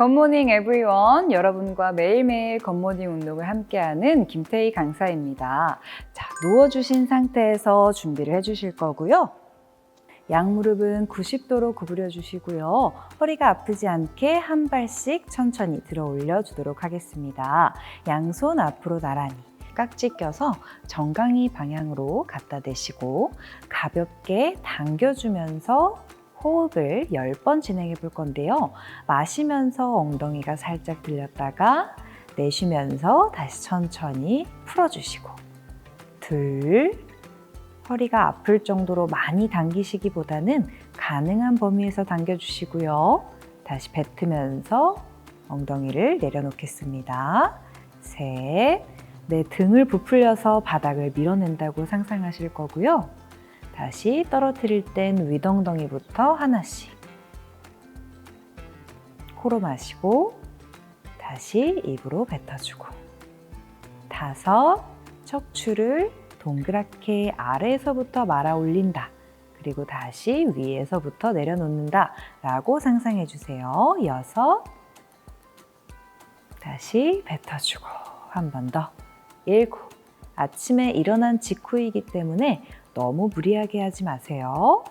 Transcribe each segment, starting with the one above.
굿모닝 에브리원 여러분과 매일매일 굿모닝 운동을 함께하는 김태희 강사입니다. 자, 누워주신 상태에서 준비를 해주실 거고요. 양무릎은 90도로 구부려 주시고요. 허리가 아프지 않게 한 발씩 천천히 들어 올려 주도록 하겠습니다. 양손 앞으로 나란히 깍지 껴서 정강이 방향으로 갖다 대시고 가볍게 당겨주면서 호흡을 10번 진행해 볼 건데요. 마시면서 엉덩이가 살짝 들렸다가 내쉬면서 다시 천천히 풀어주시고 둘 허리가 아플 정도로 많이 당기시기보다는 가능한 범위에서 당겨주시고요. 다시 뱉으면서 엉덩이를 내려놓겠습니다. 셋, 내 등을 부풀려서 바닥을 밀어낸다고 상상하실 거고요. 다시 떨어뜨릴 땐 윗엉덩이부터 하나씩. 코로 마시고 다시 입으로 뱉어주고. 다섯, 척추를 동그랗게 아래에서부터 말아 올린다. 그리고 다시 위에서부터 내려놓는다. 라고 상상해 주세요. 여섯, 다시 뱉어주고. 한 번 더. 일곱. 아침에 일어난 직후이기 때문에 너무 무리하게 하지 마세요.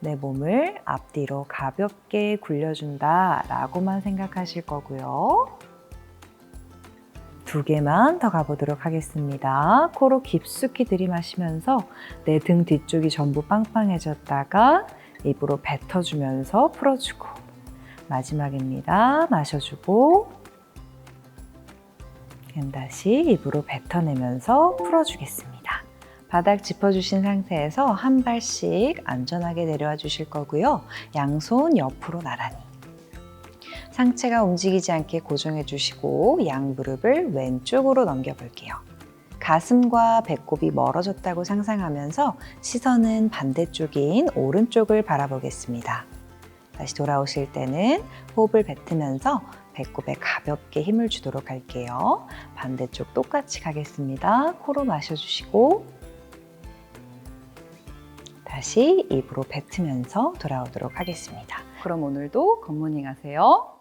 내 몸을 앞뒤로 가볍게 굴려준다 라고만 생각하실 거고요. 두 개만 더 가보도록 하겠습니다. 코로 깊숙이 들이마시면서 내 등 뒤쪽이 전부 빵빵해졌다가 입으로 뱉어주면서 풀어주고 마지막입니다. 마셔주고 그럼 다시 입으로 뱉어내면서 풀어주겠습니다. 바닥 짚어주신 상태에서 한 발씩 안전하게 내려와 주실 거고요. 양손 옆으로 나란히. 상체가 움직이지 않게 고정해 주시고 양 무릎을 왼쪽으로 넘겨 볼게요. 가슴과 배꼽이 멀어졌다고 상상하면서 시선은 반대쪽인 오른쪽을 바라보겠습니다. 다시 돌아오실 때는 호흡을 뱉으면서 배꼽에 가볍게 힘을 주도록 할게요. 반대쪽 똑같이 가겠습니다. 코로 마셔주시고 다시 입으로 뱉으면서 돌아오도록 하겠습니다. 그럼 오늘도 굿모닝 하세요.